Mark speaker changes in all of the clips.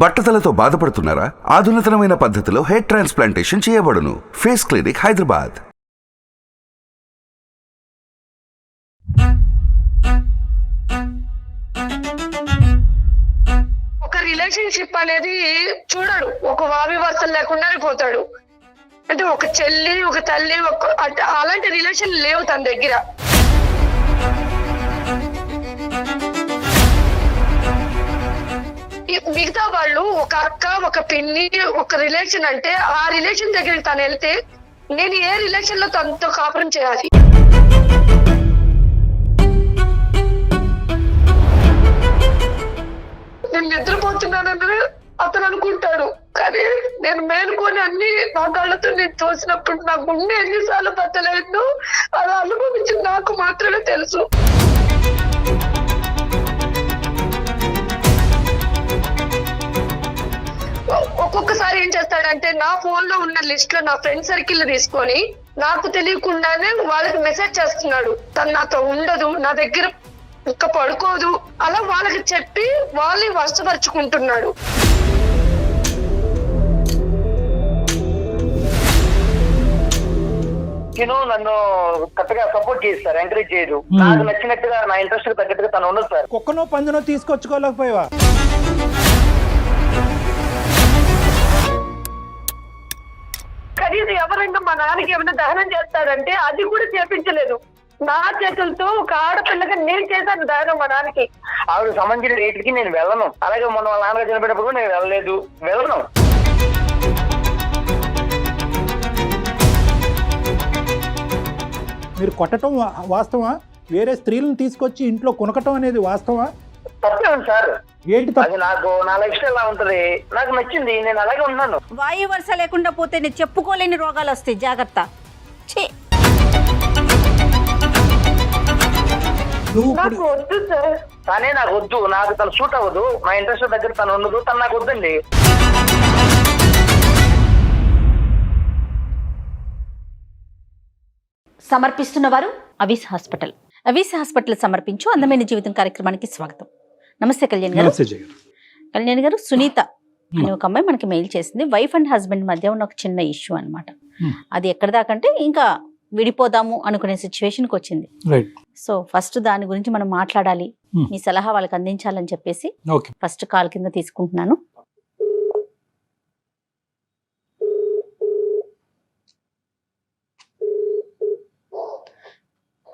Speaker 1: బట్టతలతో బాధపడుతున్నారా? ఆధునితనమైన పద్ధతిలో హెయిర్ ట్రాన్స్ప్లాంటేషన్ చేయబడును. Face clinic Hyderabad.
Speaker 2: ఒక రిలేషన్షిప్ అనేది చూడడు. ఒక వావి వరుసలు లేకుండానే పోతాడు. అంటే ఒక చెల్లి ఒక తల్లి ఒక అలాంటి రిలేషన్ లేవు తన దగ్గర. మిగతా వాళ్ళు ఒక అక్క ఒక పిన్ని ఒక రిలేషన్ అంటే ఆ రిలేషన్ దగ్గరికి తను వెళ్తే నేను ఏ రిలేషన్లో తనతో కాపురం చేయాలి? నేను నిద్రపోతున్నానని అతను అనుకుంటాడు. కానీ నేను మేలుకొని అన్ని నా కళ్ళతో నేను చూసినప్పుడు నా గుండె ఎన్నిసార్లు బతలేదు అది అనుభవించి నాకు మాత్రమే తెలుసు. నా ఫోన్లో ఉన్న లిస్ట్లో నా ఫ్రెండ్ సర్కిల్ తీసుకొని నాకు తెలియకుండానే వాళ్ళకి మెసేజ్ చేస్తున్నాడు. తను నాతో ఉండదు నా దగ్గర ఇంకా పడుకోదు అలా వాళ్ళకి చెప్పి వాళ్ళని వశపరుచుకుంటున్నాడు.
Speaker 3: నేను నన్ను కరెక్ట్గా సపోర్ట్ చేయదు సార్ ఎంకరేజ్ చేయదు. నాకు నచ్చినట్టుగా నా ఇంట్రెస్ట్ తగ్గట్టుగా తను ఉండదు సార్.
Speaker 4: కుక్కనో పందునో తీసుకొచ్చుకోలేకపోయావా?
Speaker 2: కనీసం ఎవరైనా మా నాన్నకి ఏమైనా దహనం చేస్తాడంటే అది కూడా చేపించలేదు. నా చేతులతో ఒక ఆడపిల్లగా నేను చేశాను దహనం మా నాన్నకి.
Speaker 3: ఆవిడ సంబంధించిన రేట్లకి నేను వెళ్ళను. అలాగే మొన్న వాళ్ళ నాన్నగారు చనిపోయినప్పుడు నేను వెళ్ళలేదు. వెళ్ళను.
Speaker 4: మీరు కొట్టడం వాస్తవా వేరే స్త్రీలను తీసుకొచ్చి ఇంట్లో కొనకటం అనేది వాస్తవా
Speaker 3: సార్.
Speaker 4: ఏంటి
Speaker 3: అది నాకు నా లైఫ్ స్టైల్ ఎలా ఉంటది. నాకు నచ్చింది నేను అలాగే ఉన్నాను.
Speaker 5: వాయు వరుస లేకుండా పోతే నేను చెప్పుకోలేని రోగాలు వస్తాయి జాగ్రత్త. ఛీ.
Speaker 4: నువ్వు ఇప్పుడు
Speaker 2: నాకు వద్దు సార్.
Speaker 3: తనే నాకు వద్దు నాకు తను సూట్ అవ్వదు. నా ఇంట్రెస్ట్ దగ్గర తను ఉండదు తను నాకు వద్దండి.
Speaker 5: సమర్పిస్తున్న వారు అవిస్ హాస్పిటల్. అవిస్ హాస్పిటల్ సమర్పించు అందమైన జీవితం కార్యక్రమానికి స్వాగతం. నమస్తే కళ్యాణ్ గారు. కళ్యాణ్ గారు సునీత అనే ఒక అమ్మాయి మనకి మెయిల్ చేసింది. వైఫ్ అండ్ హస్బెండ్ మధ్య ఉన్న ఒక చిన్న ఇష్యూ అన్నమాట.
Speaker 4: Hmm.
Speaker 5: అది ఎక్కడ దాకంటే ఇంకా విడిపోదాము అనుకునే సిచ్యువేషన్కి వచ్చింది.
Speaker 4: రైట్.
Speaker 5: సో ఫస్ట్ దాని గురించి మనం మాట్లాడాలి. మీ సలహా వాళ్ళకి అందించాలని చెప్పేసి
Speaker 4: ఓకే.
Speaker 5: ఫస్ట్ కాల్ కింద తీసుకుంటున్నాను.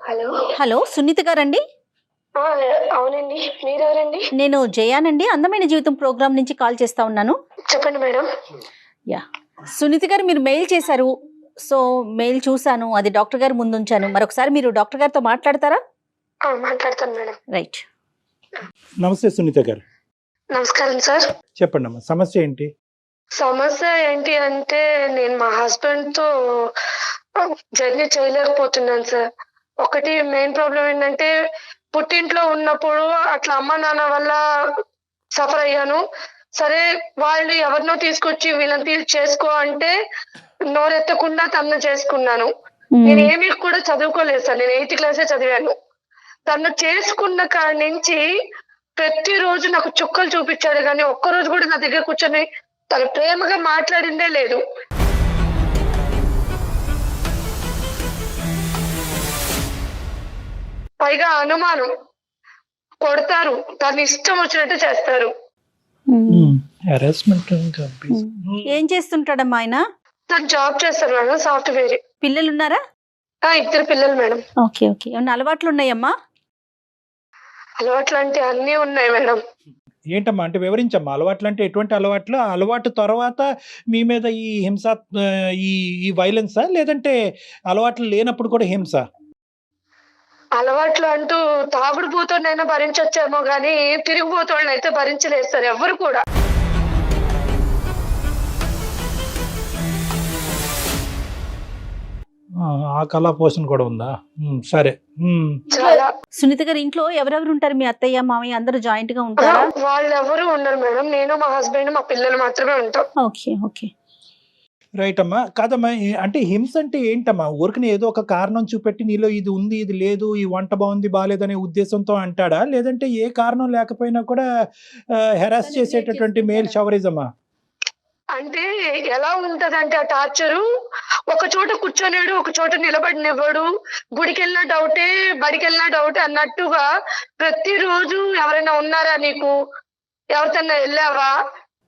Speaker 2: హలో.
Speaker 5: హలో సునీత గారండి?
Speaker 2: అవునండి. మీరెవరండి?
Speaker 5: నేను జయానండి. అందమైన జీవితం ప్రోగ్రామ్ నుంచి కాల్ చేస్తా ఉన్నాను.
Speaker 2: చెప్పండి మేడం.
Speaker 5: యా. సునీత గారు మీరు మెయిల్ చేశారు. సో మెయిల్ చూశాను. అది డాక్టర్ గారు ముందు ఉంచాను. మరొకసారి మీరు డాక్టర్ గారితో మాట్లాడతారా?
Speaker 2: మాట్లాడతాను మేడం.
Speaker 5: రైట్.
Speaker 4: నమస్తే సునీత గారు.
Speaker 2: నమస్కారం సార్.
Speaker 4: చెప్పండి అమ్మా సమస్య ఏంటి?
Speaker 2: సమస్య ఏంటి అంటే నేను మా హస్బెండ్తో జర్నీ చేయలేకపోతున్నాను సార్. ఒకటి మెయిన్ ప్రాబ్లం ఏంటంటే పుట్టింట్లో ఉన్నప్పుడు అట్లా అమ్మ నాన్న వల్ల సఫర్ అయ్యాను. సరే వాళ్ళు ఎవరినో తీసుకొచ్చి వీళ్ళని తీ- చేసుకో అంటే నోరెత్తకుండా తను చేసుకున్నాను. నేను ఏమీ కూడా చదువుకోలేదు సార్. నేను ఎయిత్ క్లాసే చదివాను. తను చేసుకున్న కాడి నుంచి ప్రతిరోజు నాకు చుక్కలు చూపించాడు కానీ ఒక్కరోజు కూడా నా దగ్గర కూర్చొని తను ప్రేమగా మాట్లాడిందే లేదు. పైగా అనుమానం కొడతారు. తను ఇష్టం వచ్చినట్టు చేస్తారు.
Speaker 4: హెరాస్మెంట్
Speaker 5: ఏం చేస్తుంటాడమ్మా ఆయన?
Speaker 2: తను జాబ్ చేస్తారు మేడం సాఫ్ట్వేర్.
Speaker 5: పిల్లలు ఉన్నారా
Speaker 2: ఆ, ఇద్దరు పిల్లలు మేడం.
Speaker 5: Okay okay. ఏమన్నా అలవాట్లు ఉన్నాయమ్మా
Speaker 2: అలవాట్లు అంటే అన్ని ఉన్నాయి మేడం.
Speaker 4: ఏంటమ్మా అంటే వివరించమ్మా అలవాట్లు అంటే ఎటువంటి అలవాట్లు? ఆ అలవాటు తర్వాత మీ మీద ఈ హింస ఈ వైలెన్సా లేదంటే అలవాట్లు లేనప్పుడు కూడా హింస?
Speaker 2: అలవాట్లు అంటూ తాగుడు పోతోనైనా భరించొచ్చేమో కానీ తిరిగిపోతోళ్ళని అయితే భరించలేదు సార్ ఎవరు కూడా.
Speaker 4: ఆ, కళా పోషణ కూడా ఉందా? సరే.
Speaker 5: సునీత గారు ఇంట్లో ఎవరెవరు ఉంటారు? మీ అత్తయ్య మామయ్య అందరూ జాయింట్గా ఉంటారా?
Speaker 2: వాళ్ళు ఎవరు ఉండరు మేడం. నేను మా హస్బెండ్ మా పిల్లలు మాత్రమే ఉంటాం.
Speaker 5: Okay okay.
Speaker 4: రైట్ అమ్మా కాదమ్మా అంటే హింస అంటే ఏంటమ్మా? ఊరికనే ఏదో ఒక కారణం చూపెట్టి నీలో ఇది ఉంది ఇది లేదు ఈ వంట బాగుంది బాగాలేదు అనే ఉద్దేశంతో అంటాడా? లేదంటే ఏ కారణం లేకపోయినా కూడా హెరాస్ చేసేటటువంటి మేల్ షవరిజమా
Speaker 2: అంటే ఎలా ఉంటదంటే ఆ టార్చరు? ఒక చోట కూర్చోలేడు ఒక చోట నిలబడినివ్వడు. గుడికి వెళ్ళిన డౌటే బడికి వెళ్ళిన డౌటే అన్నట్టుగా ప్రతిరోజు ఎవరైనా ఉన్నారా నీకు? ఎవరితోన్నా వెళ్ళావా?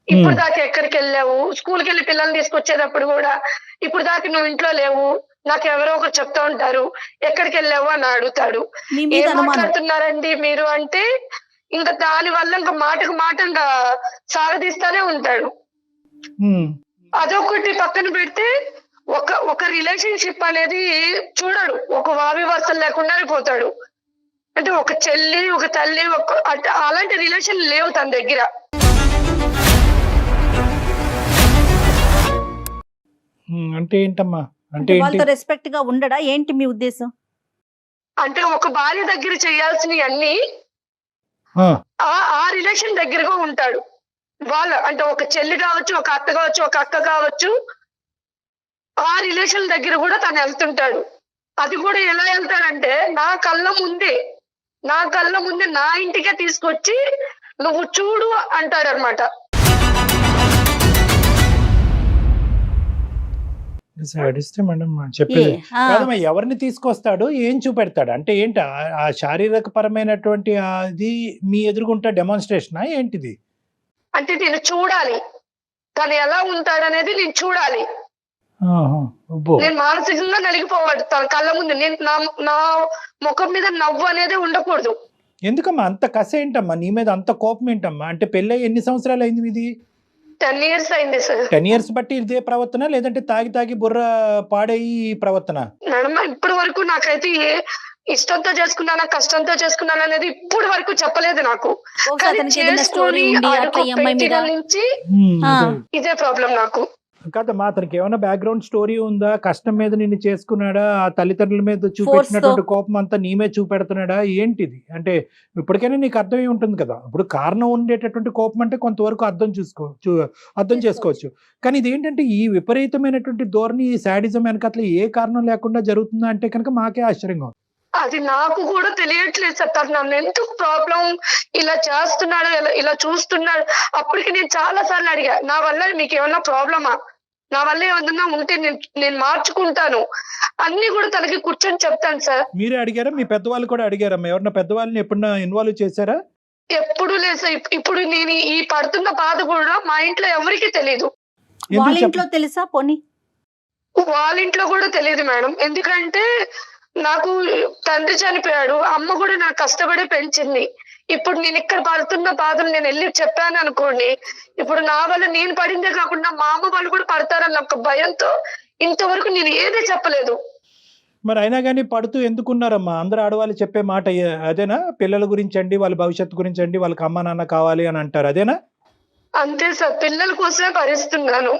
Speaker 2: ఇప్పుడు దాకా ఎక్కడికి వెళ్ళావు? స్కూల్కి వెళ్ళి పిల్లల్ని తీసుకొచ్చేటప్పుడు కూడా ఇప్పుడు దాకా నువ్వు ఇంట్లో లేవు. నాకు ఎవరో ఒకరు చెప్తా ఉంటారు. ఎక్కడికి వెళ్ళావు అని అడుగుతాడు. ఏం మాట్లాడుతున్నారండి మీరు అంటే ఇంకా దాని వల్ల ఇంకా మాటకు మాట ఇంకా సాగదీస్తానే ఉంటాడు. అదొకటి పక్కన పెడితే ఒక ఒక రిలేషన్షిప్ అనేది చూడడు. ఒక వావి వరుసలు లేకుండానే పోతాడు అంటే ఒక చెల్లి ఒక తల్లి ఒక అలాంటి రిలేషన్ లేవు తన దగ్గర.
Speaker 4: అంటే ఏంటమ్మా? అంటే
Speaker 5: వాళ్ళతో రెస్పెక్ట్గా ఉండడా? ఏంటి మీ ఉద్దేశం?
Speaker 2: అంటే ఒక భార్య దగ్గర చేయాల్సినవి అన్ని
Speaker 4: ఆ,
Speaker 2: రిలేషన్ దగ్గరగా ఉంటాడు. వాళ్ళ అంటే ఒక చెల్లి కావచ్చు ఒక అత్త కావచ్చు ఒక అక్క కావచ్చు ఆ రిలేషన్ దగ్గర కూడా తను వెళ్తుంటాడు. అది కూడా ఎలా వెళ్తాడంటే నా కళ్ళ ముందే నా కళ్ళ ముందే నా ఇంటికే తీసుకొచ్చి నువ్వు చూడు అంటాడనమాట
Speaker 4: సాడిస్తే మేడం చెప్పేది. కాదమ్మా ఎవరిని తీసుకొస్తాడు ఏం చూపెడతాడు? అంటే ఏంటి ఆ- శారీరక పరమైనటువంటి అది మీ ఎదురుగుంటా డెమాన్స్ట్రేషనా ఏంటిది?
Speaker 2: అంటే నేను చూడాలి. తను ఎలా ఉంటాడనేది నేను చూడాలి.
Speaker 4: ఆహా, అబ్బో.
Speaker 2: నేను మానసికంగా నలిగిపోవాలి. తన కళ్ళ ముందు నేను నా నా ముఖం మీద నవ్వు అనేది ఉండకూడదు.
Speaker 4: ఎందుకమ్మా అంత కస ఏంటమ్మా? నీ మీద అంత కోపం ఏంటమ్మా? అంటే పెళ్ళై ఎన్ని సంవత్సరాలు అయింది మీది?
Speaker 2: టెన్ ఇయర్స్ అయింది సార్
Speaker 4: టెన్ ఇయర్స్ బట్టి ఇదే ప్రవర్తన లేదంటే తాగి తాగి బుర్ర పాడయి ఈ ప్రవర్తన?
Speaker 2: మేడం ఇప్పటి వరకు నాకైతే ఏ ఇష్టంతో చేసుకున్నానా కష్టంతో చేసుకున్నానా అనేది ఇప్పటి వరకు చెప్పలేదు నాకు. కానీ చేసుకొని అడుగు పెట్టిన నుంచి. ఇదే ప్రాబ్లం నాకు.
Speaker 4: కాదమ్మా అతనికి ఏమైనా బ్యాక్గ్రౌండ్ స్టోరీ ఉందా? కష్టం మీద నిన్ను చేసుకున్నాడా? ఆ తల్లిదండ్రుల మీద చూపెట్టినటువంటి కోపం అంతా నీ మీద చూపెడుతున్నాడా? ఏంటిది? అంటే ఇప్పటికైనా నీకు అర్థమై ఉంటుంది కదా. ఇప్పుడు కారణం ఉండేటటువంటి కోపం అంటే కొంతవరకు అర్థం చూసుకో అర్థం చేసుకోవచ్చు. కానీ ఇది ఏంటంటే ఈ విపరీతమైనటువంటి ధోరణి ఈ శాడిజం వెనకట్ల ఏ కారణం లేకుండా జరుగుతుందా అంటే కనుక మాకే ఆశ్చర్యంగా ఉంది.
Speaker 2: అది నాకు కూడా తెలియట్లేదు సార్. తను నన్ను ఎందుకు ప్రాబ్లం ఇలా చేస్తున్నాడు ఇలా- ఇలా చూస్తున్నాడు? అప్పటికి నేను చాలా సార్లు అడిగా నా వల్ల మీకు ఏమన్నా ప్రాబ్లమా నా వల్ల ఏమన్నా ఉంటే నేను నేను మార్చుకుంటాను. అన్ని కూడా తనకి కూర్చొని చెప్తాను సార్.
Speaker 4: మీరే అడిగారా? మీ పెద్దవాళ్ళు కూడా అడిగారమ్మా. ఎవరన్నా పెద్దవాళ్ళని ఎప్పుడన్నా ఇన్వాల్వ్ చేశారా?
Speaker 2: ఎప్పుడు లేదు సార్. ఇప్- ఇప్పుడు నేను ఈ పడుతున్న బాధ కూడా మా ఇంట్లో ఎవరికీ తెలియదు
Speaker 5: వాళ్ళ
Speaker 4: ఎందుకు చెప్ప-
Speaker 5: ఇంట్లో తెలుసా? పోనీ.
Speaker 2: వాళ్ళ ఇంట్లో కూడా తెలియదు మేడం. ఎందుకంటే నాకు తండ్రి చనిపోయాడు. అమ్మ కూడా నాకు కష్టపడి పెంచింది. ఇప్పుడు నేను ఇక్కడ పడుతున్న బాధలు నేను వెళ్ళి చెప్పాను అనుకోండి. ఇప్పుడు నా వల్ల నేను పడిందే కాకుండా మా అమ్మ వాళ్ళు కూడా పడతారన్న ఒక భయంతో ఇంతవరకు నేను ఏదే చెప్పలేదు.
Speaker 4: మరి అయినా కానీ పడుతూ ఎందుకున్నారమ్మా? అందరు ఆడవాళ్ళు చెప్పే మాట అదేనా? పిల్లల గురించి అండి వాళ్ళ భవిష్యత్తు గురించి అండి వాళ్ళకి అమ్మ నాన్న కావాలి అని అంటారు. అదేనా?
Speaker 2: అంతే సార్. పిల్లల కోసమే భరిస్తున్నాను.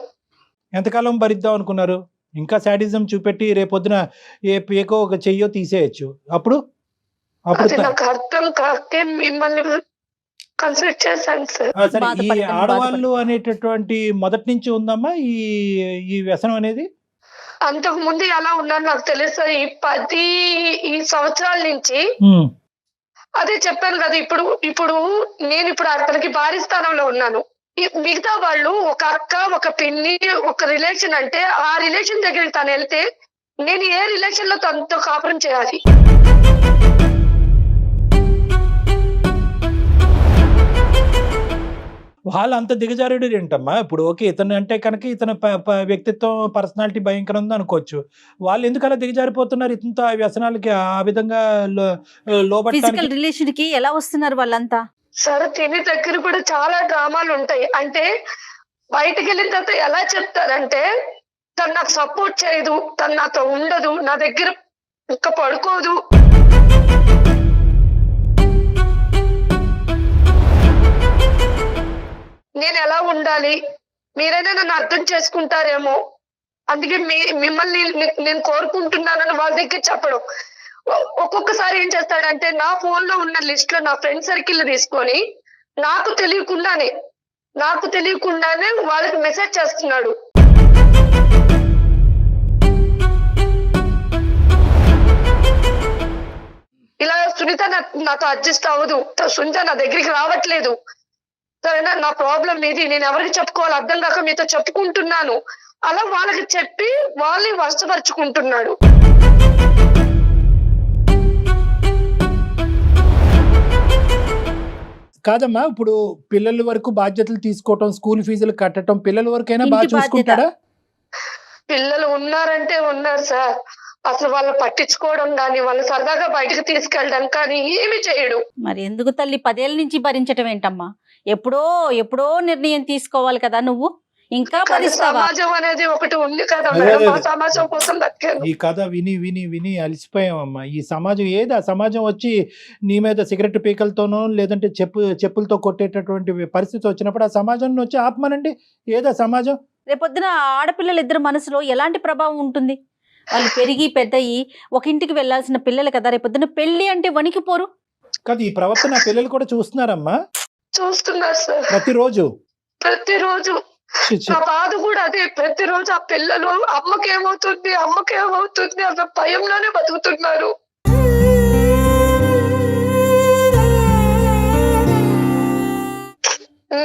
Speaker 4: ఎంతకాలం భరిద్దాం అనుకున్నారు? ఇంకా శాడిజం చూపెట్టి రేపొద్దున ఏ పేకో ఒక చెయ్యో తీసేయచ్చు. అప్పుడు?
Speaker 2: అది నాకు అర్థం కాకే మిమ్మల్ని కన్సల్ట్ చేశాను సార్.
Speaker 4: ఆ, సరే ఈ ఆడవాళ్ళు అనేటటువంటి మొదటి నుంచి ఉందమ్మా ఈ ఈ వ్యసనం అనేది?
Speaker 2: అంతకు ముందు ఎలా ఉన్నారో నాకు తెలుసు ఈ పది ఈ సంవత్సరాల నుంచి అదే చెప్పాను కదా ఇప్పుడు ఇప్పుడు నేను ఇప్పుడు అతనికి భారీ స్థానంలో ఉన్నాను. ఈ మిగతా వాళ్ళు ఒక అక్క ఒక పిన్ని ఒక రిలేషన్ అంటే ఆ రిలేషన్ దగ్గరికి తను వెళ్తే నేను ఏ రిలేషన్లో తనతో కాపురం చేయాలి?
Speaker 4: వాళ్ళు అంత దిగజారుడు ఏంటమ్మా? ఇప్పుడు ఓకే ఇతను అంటే కనుక ఇతని వ్యక్తిత్వం పర్సనాలిటీ భయంకరం ఉంది అనుకోవచ్చు. వాళ్ళు ఎందుకు అలా దిగజారిపోతున్నారు? ఇతనితో ఆ వ్యసనాలకి ఆ విధంగా లో-
Speaker 5: ఫిజికల్
Speaker 4: లోబట్టడానికి
Speaker 5: రిలేషన్కి ఎలా వస్తున్నారు వాళ్ళంతా?
Speaker 2: సరే తిని దగ్గర కూడా చాలా డ్రామాలు ఉంటాయి. అంటే బయటకు వెళ్ళిన తర్వాత ఎలా చెప్తారంటే తను నాకు సపోర్ట్ చేయదు తను నాతో ఉండదు నా దగ్గర ఇంకా పడుకోదు. నేను ఎలా ఉండాలి? మీరైనా నన్ను అర్థం చేసుకుంటారేమో. అందుకే మీ మిమ్మల్ని నేను కోరుకుంటున్నానని వాళ్ళ దగ్గర చెప్పడం. ఒక్కొక్కసారి ఏం చేస్తాడంటే నా ఫోన్లో ఉన్న లిస్ట్లో నా ఫ్రెండ్ సర్కిల్ తీసుకొని నాకు తెలియకుండానే నాకు తెలియకుండానే వాళ్ళకి మెసేజ్ చేస్తున్నాడు. ఇలా సునీత నాతో అడ్జస్ట్ అవ్వదు. సునీత నా దగ్గరికి రావట్లేదు. సరేనా నా ప్రాబ్లం ఇది. నేను ఎవరికి చెప్పుకోవాలి అర్థం కాక మీతో చెప్పుకుంటున్నాను. అలా వాళ్ళకి చెప్పి వాళ్ళని వశపరుచుకుంటున్నాడు.
Speaker 4: కాదమ్మా ఇప్పుడు పిల్లల వరకు బాధ్యతలు తీసుకోవటం స్కూల్ ఫీజులు కట్టడం పిల్లల వరకైనా బాగా. చూసుకుంటాడా?
Speaker 2: పిల్లలు ఉన్నారంటే ఉన్నారు సార్. అసలు వాళ్ళు పట్టించుకోవడం కానీ వాళ్ళు సరదాగా బయటకు తీసుకెళ్ళడం కానీ ఏమి చేయడు.
Speaker 5: మరి ఎందుకు తల్లి? పదేళ్ళ నుంచి భరించటం ఏంటమ్మా? ఎప్పుడో ఎప్పుడో నిర్ణయం తీసుకోవాలి కదా నువ్వు? ఇంకా
Speaker 2: సమాజం అనేది ఒకటి ఉంది కదా. సమాజం కోసం
Speaker 4: ఈ కథ విని విని విని అలసిపోయామమ్మా ఈ సమాజం ఏది? ఆ సమాజం వచ్చి నీ మీద సిగరెట్ పీకలతోనో లేదంటే చెప్పు చెప్పులతో కొట్టేటటువంటి పరిస్థితి వచ్చినప్పుడు ఆ సమాజాన్ని వచ్చి ఆపమనండి. ఏదా సమాజం?
Speaker 5: రేపొద్దున ఆ ఆడపిల్లల ఇద్దరు మనసులో ఎలాంటి ప్రభావం ఉంటుంది? వాళ్ళు పెరిగి పెద్దయి ఒక ఇంటికి వెళ్ళాల్సిన పిల్లలు కదా రేపొద్దున పెళ్ళి అంటే వణికిపోరు.
Speaker 4: కాదు ఈ ప్రవర్తన పిల్లలు కూడా చూస్తున్నారమ్మా.
Speaker 2: చూస్తున్నారు సార్
Speaker 4: ప్రతిరోజు?
Speaker 2: ప్రతిరోజు. నా బాధ కూడా అదే. ప్రతిరోజు ఆ పిల్లలు అమ్మకేమవుతుంది అమ్మకేమవుతుంది అన్న భయంలోనే బతుకుతున్నారు.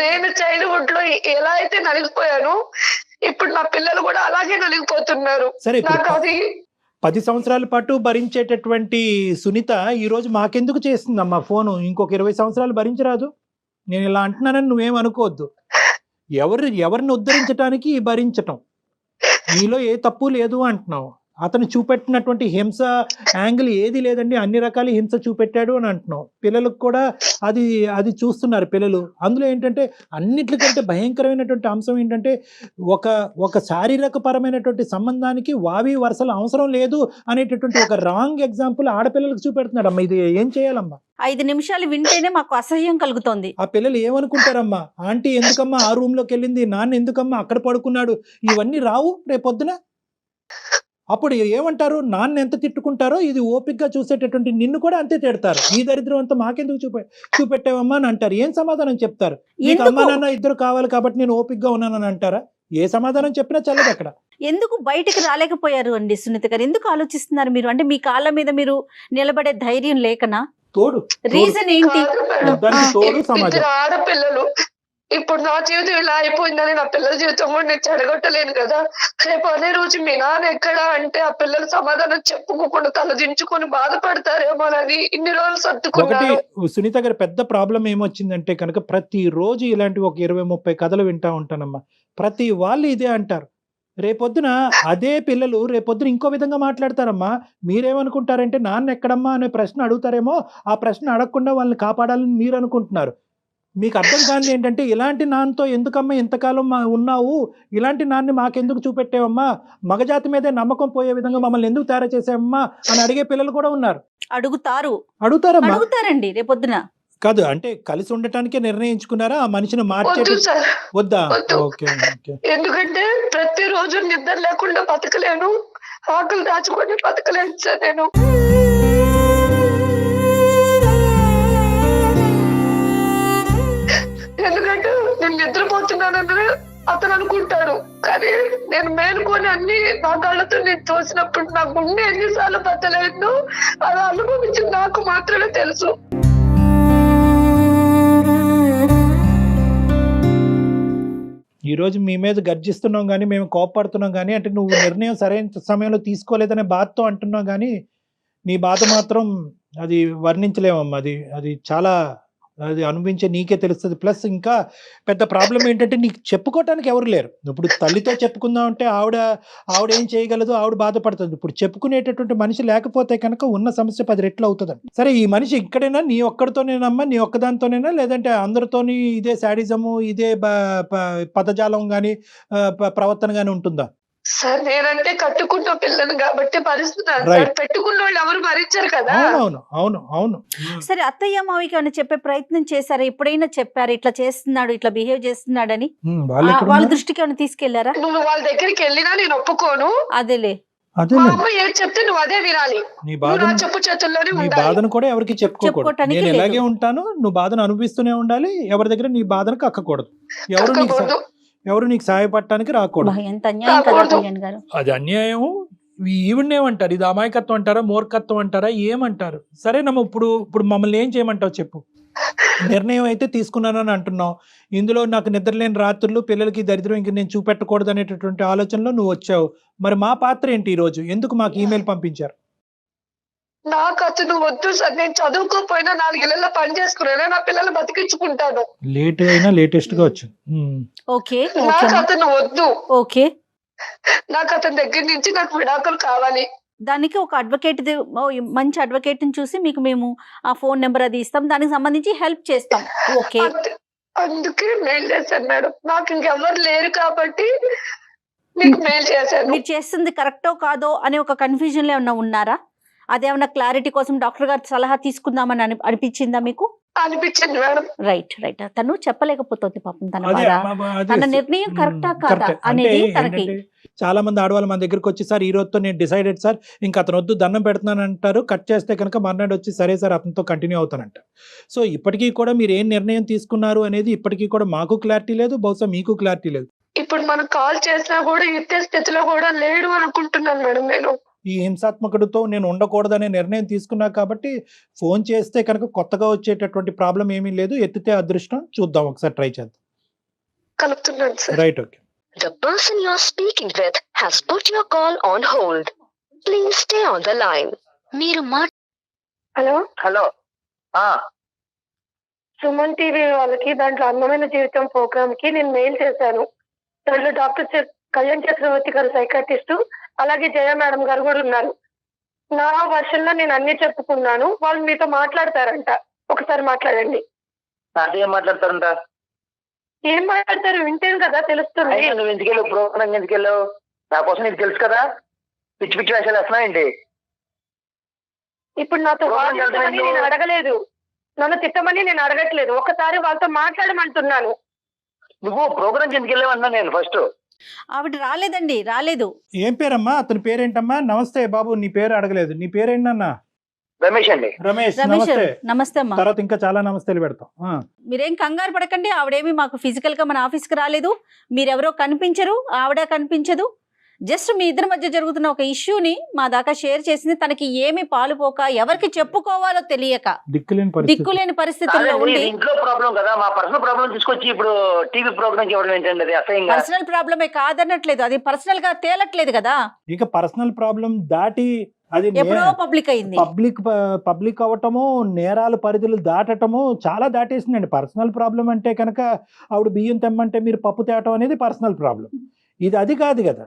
Speaker 2: నేను చైల్డ్హుడ్లో ఎలా అయితే నలిగిపోయాను ఇప్పుడు నా పిల్లలు కూడా అలాగే నలిగిపోతున్నారు. నాకు అది
Speaker 4: పది సంవత్సరాల పాటు భరించేటటువంటి సునీత ఈ రోజు మాకెందుకు చేస్తుందమ్మా ఫోను? ఇంకొక ఇరవై సంవత్సరాలు భరించరాదు. నేను ఇలా అంటున్నానని నువ్వేం అనుకోవద్దు. ఎవరు ఎవరిని ఉద్ధరించడానికి భరించటం? నీలో ఏ తప్పు లేదు అంటున్నావు. అతను చూపెట్టినటువంటి హింస యాంగిల్ ఏది లేదండి. అన్ని రకాల హింస చూపెట్టాడు అని అంటున్నావు పిల్లలకు కూడా అది అది చూస్తున్నారు పిల్లలు. అందులో ఏంటంటే అన్నిటికంటే భయంకరమైనటువంటి అంశం ఏంటంటే ఒక ఒక శారీరక పరమైనటువంటి సంబంధానికి వావి వరుసలు అవసరం లేదు అనేటటువంటి ఒక రాంగ్ ఎగ్జాంపుల్ ఆడపిల్లలకు చూపెడుతున్నాడు అమ్మా ఇది ఏం చేయాలమ్మా?
Speaker 5: ఐదు నిమిషాలు వింటేనే మాకు అసహ్యం కలుగుతోంది.
Speaker 4: ఆ పిల్లలు ఏమనుకుంటారమ్మా? ఆంటీ ఎందుకమ్మా ఆ రూమ్లోకి వెళ్ళింది? నాన్న ఎందుకమ్మా అక్కడ పడుకున్నాడు? ఇవన్నీ రావు రేపొద్దున? అప్పుడు ఏమంటారు? నాన్న ఎంత తిట్టుకుంటారో ఇది ఓపిక్గా చూసేటటువంటి నిన్ను కూడా అంతే తిడతారు. ఈ దరిద్రం అంతా మాకెందుకు చూపె చూపెట్టావమ్మా అని అంటారు. ఏం సమాధానం చెప్తారు? నీకు అమ్మా నాన్న ఇద్దరు కావాలి కాబట్టి నేను ఓపిక్గా ఉన్నానని అంటారా? ఏ సమాధానం చెప్పినా చల్లదు అక్కడ.
Speaker 5: ఎందుకు బయటికి రాలేకపోయారు అండి సునీత గారు? ఎందుకు ఆలోచిస్తున్నారు మీరు? అంటే మీ కాళ్ళ మీద మీరు నిలబడే ధైర్యం లేకనా?
Speaker 4: తోడు.
Speaker 5: రీజన్ ఏంటి.
Speaker 4: దానికి తోడు సమాజం.
Speaker 2: ఆడపిల్లలు. ఇప్పుడు నా జీవితం ఇలా అయిపోయిందని నా పిల్లల జీవితం కూడా నేను చెడగొట్టలేను కదా. రేపు అనే రోజు మీ నాన్న ఎక్కడా అంటే ఆ పిల్లలు సమాధానం చెప్పుకోకుండా తలదించుకొని బాధపడతారేమోనని ఇన్ని రోజులు
Speaker 4: ఒకటి సునీత గారి పెద్ద ప్రాబ్లం ఏమొచ్చిందంటే కనుక ప్రతి రోజు ఇలాంటి ఒక ఇరవై ముప్పై కథలు వింటా ఉంటానమ్మా. ప్రతి వాళ్ళు ఇదే అంటారు. రేపొద్దున అదే పిల్లలు రేపొద్దున ఇంకో విధంగా మాట్లాడతారమ్మా. మీరేమనుకుంటారంటే నాన్న ఎక్కడమ్మా అనే ప్రశ్న అడుగుతారేమో ఆ ప్రశ్న అడగకుండా వాళ్ళని కాపాడాలని మీరు అనుకుంటున్నారు. మీకు అర్థం కాని ఏంటంటే ఇలాంటి నాన్నతో ఎందుకమ్మా ఇంతకాలం మా- ఉన్నావు? ఇలాంటి నాన్ని మాకెందుకు చూపెట్టావమ్మా? మగజాతి మీదే నమ్మకం పోయే విధంగా మమ్మల్ని ఎందుకు తయారు చేసావమ్మా అని అడిగే పిల్లలు కూడా ఉన్నారు.
Speaker 5: అడుగుతారు.
Speaker 4: అడుగుతారమ్మా.
Speaker 5: అడుగుతారండి రేపొద్దున.
Speaker 4: కాదు అంటే కలిసి ఉండటానికే నిర్ణయించుకున్నారా? ఆ మనిషిని మార్చే
Speaker 2: వద్దు సార్.
Speaker 4: వద్దా?
Speaker 2: వద్దు.
Speaker 4: Okay okay.
Speaker 2: ఎందుకంటే ప్రతిరోజు నిద్ర లేకుండా బతకలేను. ఆకలి దాచుకొని బతకలేను సార్ నేను. ఎందుకంటే నేను నిద్రపోతున్నానని అతను అనుకుంటాడు కానీ నేను మేలుకొని అన్ని నా కళ్ళతో నేను చూసినప్పుడు నా గుండె ఎన్నిసార్లు బతలేదు అది అనుభవించి నాకు మాత్రమే తెలుసు.
Speaker 4: ఈ రోజు మీ మీద గర్జిస్తున్నాం కానీ మేము కోపడుతున్నాం కానీ అంటే నువ్వు నిర్ణయం సరైన సమయంలో తీసుకోలేదనే బాధతో అంటున్నావు కానీ నీ బాధ మాత్రం అది వర్ణించలేమమ్మా. అది అది చాలా అది అనిపించే నీకే తెలుస్తుంది. ప్లస్ ఇంకా పెద్ద ప్రాబ్లం ఏంటంటే నీకు చెప్పుకోవటానికి ఎవరు లేరు. ఇప్పుడు తల్లితో చెప్పుకుందాం అంటే ఆవిడ ఆవిడ ఏం చేయగలదు? ఆవిడ బాధపడుతుంది. ఇప్పుడు చెప్పుకునేటటువంటి మనిషి లేకపోతే కనుక ఉన్న సమస్య పది రెట్లు అవుతుందండి. సరే ఈ మనిషి ఇక్కడైనా? నీ ఒక్కడితోనేనమ్మా? నీ ఒక్కదానితోనేనా? లేదంటే అందరితోని ఇదే శాడిజము ఇదే ప- పదజాలం కానీ ప్రవర్తన కానీ ఉంటుందా?
Speaker 2: సార్ నేనంటే కట్టుకున్న పిల్లను కాబట్టి భరిస్తున్నాను. సార్ పెట్టుకున్న వాళ్ళు ఎవరు భరించరు కదా.
Speaker 4: అవునవును అవును అవును.
Speaker 5: సరే అత్తయ్య మావికి ఏమైనా చెప్పే ప్రయత్నం చేశారా? ఎప్పుడైనా చెప్పారు? ఇట్లా చేస్తున్నాడు ఇట్లా బిహేవ్ చేస్తున్నాడని?
Speaker 4: వాళ్ళు?
Speaker 5: దృష్టికి ఏమైనా తీసుకెళ్ళారా?
Speaker 2: నువ్వు వాళ్ళ దగ్గరికి వెళ్ళినా నేను ఒప్పుకోను.
Speaker 5: అదేలే.
Speaker 2: మా
Speaker 4: అదేలే
Speaker 2: అమ్మ ఏం చెప్తే నువ్వు అదే వినాలి.
Speaker 4: నీ బాధను
Speaker 2: చెప్పు చేతుల్లోనే
Speaker 4: నీ
Speaker 2: ఉండాలి.
Speaker 4: బాధను కూడా ఎవరికి చెప్పుకోకూడదు. నేను. ఇలాగే ఉంటాను నువ్వు బాధను అనుభవిస్తూనే ఉండాలి. ఎవరి దగ్గర నీ బాధను కక్కకూడదు. ఎవరు. ఎవరు నీకు సహాయపడటానికి రాకూడదు.
Speaker 5: అన్యాయం
Speaker 4: అది అన్యాయం ఈవిడేమంటారు ఇది అమాయకత్వం అంటారా మూర్ఖత్వం అంటారా ఏమంటారు? సరేనమ్మా ఇప్పుడు ఇప్పుడు మమ్మల్ని ఏం చేయమంటావు చెప్పు. నిర్ణయం అయితే తీసుకున్నానని అంటున్నావు. ఇందులో నాకు నిద్రలేని రాత్రులు పిల్లలకి దరిద్రం ఇంక నేను చూపెట్టకూడదు అనేటటువంటి ఆలోచనలో నువ్వు వచ్చావు. మరి మా పాత్ర ఏంటి ఈ రోజు ఎందుకు మాకు ఈమెయిల్ పంపించారు?
Speaker 2: నాకు అతను వద్దు సార్. నేను చదువుకోపోయినా నాలుగేళ్ళలో పని చేసుకున్నా నా పిల్లలు బతికించుకుంటాను.
Speaker 4: లేట్ అయినా లేటెస్ట్గా వచ్చింది ఉమ్.
Speaker 5: ఓకే
Speaker 2: నాకు అతను వద్దు.
Speaker 5: ఓకే.
Speaker 2: నాకు అతని దగ్గర నుంచి నాకు విడాకులు కావాలి.
Speaker 5: దానికి ఒక అడ్వకేట్ మంచి అడ్వకేట్ని చూసి మీకు మేము ఆ ఫోన్ నెంబర్ అది ఇస్తాం. దానికి సంబంధించి హెల్ప్ చేస్తాం. ఓకే.
Speaker 2: అందు- అందుకే మెయిల్ చేశాను మేడం. నాకు ఇంకెవ్వరు లేరు కాబట్టి మీకు మెయిల్ చేశాను.
Speaker 5: మీరు చేస్తుంది కరెక్టో కాదో అనే ఒక కన్ఫ్యూజన్లో ఏమన్నా ఉన్నారా? అదేమన్నా క్లారిటీ కోసం డాక్టర్ గారి సలహా తీసుకుందామని అని అనిపించిందా మీకు?
Speaker 2: అనిపించింది మేడం.
Speaker 5: Right right. తను చెప్పలేకపోతుంది పాపం తన బాధ. తన నిర్ణయం కరెక్టా కాదా. అనేది తనకి
Speaker 4: చాలా మంది ఆడవాళ్ళు మన దగ్గరికి వచ్చి సార్ ఈ రోజుతో నేను డిసైడెడ్ సార్. ఇంకా అతను వద్దు దండం పెడుతున్నాను అంటారు. కట్ చేస్తే కనుక మర్నాడు వచ్చి సరే సార్ అతనితో కంటిన్యూ అవుతానంట. సో ఇప్పటికీ కూడా మీరు ఏం నిర్ణయం తీసుకున్నారు అనేది ఇప్పటికీ కూడా మాకు క్లారిటీ లేదు బహుశా మీకు క్లారిటీ లేదు.
Speaker 2: ఇప్పుడు మనం కాల్ చేసినా కూడా ఎత్తే స్థితిలో కూడా లేడు అనుకుంటున్నాను మేడం నేను.
Speaker 4: ఈ హింసాత్మకుడితో నేను ఉండకూడదనే నిర్ణయం తీసుకున్నా కాబట్టి ఫోన్ చేస్తే కనుక కొత్తగా వచ్చేటటువంటి ప్రాబ్లం ఏమీ లేదు. ఎత్తితే అదృష్టం. చూద్దాం. ఒకసారి ట్రై చేద్దాం.
Speaker 2: కలుపుతున్నాను sir.
Speaker 4: Right okay.
Speaker 6: The person you're speaking with has put your call on hold. Please stay on the line. మీరు మా
Speaker 2: హలో?
Speaker 3: హలో. ఆ.
Speaker 2: సుమన్ టీవీ వాళ్ళకి దాంట్లో అందమైన జీవితం ప్రోగ్రామ్కి నేను మెయిల్ చేశాను. దాంట్లో డాక్టర్ కళ్యాణ్ చక్రవర్తి గారు సైకాటిస్ట్ అలాగే జయ మేడం గారు కూడా ఉన్నారు. నా వర్షన్లో నేను అన్ని చెప్పుకున్నాను. వాళ్ళు మీతో మాట్లాడతారంట. ఒకసారి మాట్లాడండి.
Speaker 3: నాతో ఏం మాట్లాడతారంట?
Speaker 2: ఏం మాట్లాడతారు? వింటేను కదా తెలుస్తుంది.
Speaker 3: అయినా నువ్వు ఎందుకు వెళ్ళావు? ప్రోగ్రామ్ ఎందుకు వెళ్ళావు? నా కోసం నీకు తెలుసు కదా? పిచ్చి పిచ్చి వేషాలు వేస్తున్నావు ఏంటి?
Speaker 2: ఇప్పుడు నాతో. నేను అడగలేదు. నన్ను తిట్టమని నేను అడగట్లేదు. ఒకసారి వాళ్ళతో మాట్లాడమంటున్నాను.
Speaker 3: నువ్వు ప్రోగ్రామ్ ఎందుకు వెళ్ళావు అన్నా నేను ఫస్ట్.
Speaker 5: ఆవిడ రాలేదండి రాలేదు.
Speaker 4: ఏం పేరమ్మా? అతని పేరేంటమ్మా? నమస్తే బాబు నీ పేరు అడగలేదు. నీ పేరేంటన్నా?
Speaker 3: రమేష్ అండి.
Speaker 4: రమేష్
Speaker 5: రమేష్
Speaker 4: నమస్తే.
Speaker 5: నమస్తే అమ్మా.
Speaker 4: తర్వాత ఇంకా చాలా నమస్తేలు పెడతాం. ఆ.
Speaker 5: మీరేం కంగారు పడకండి ఆవిడేమి మాకు ఫిజికల్గా మన ఆఫీస్కి రాలేదు. మీరెవరో కనిపించరు ఆవిడ కనిపించదు. జస్ట్ మీ ఇద్దరి మధ్య జరుగుతున్న ఒక ఇష్యూని మా దాకా షేర్ చేసింది. తనకి ఏమి పాలుపోక ఎవరికి చెప్పుకోవాలో తెలియక
Speaker 4: దిక్కులేని పరిస్థితి.
Speaker 5: దిక్కులేని పరిస్థితుల్లో ఉండి
Speaker 3: ఇంట్లో ప్రాబ్లం కదా మా పర్సనల్ ప్రాబ్లం తీసుకొచ్చి ఇప్పుడు టీవీ ప్రోగ్రామ్ ఇవ్వడం ఏంటండి అది అసహ్యంగా?
Speaker 5: పర్సనల్ ప్రాబ్లమే కాదనట్లేదు అది పర్సనల్గా తేలట్లేదు కదా.
Speaker 4: ఇక పర్సనల్ ప్రాబ్లం దాటి అది
Speaker 5: ఎప్పుడో పబ్లిక్ అయింది.
Speaker 4: పబ్లిక్ పబ్లిక్ అవ్వటము నేరాల పరిధులు దాటటము చాలా దాటేసిందండి. పర్సనల్ ప్రాబ్లం అంటే కనుక ఆవిడ బియ్యం తెమ్మంటే మీరు పప్పు తేవటం అనేది పర్సనల్ ప్రాబ్లం. ఇది అది కాదు కదా.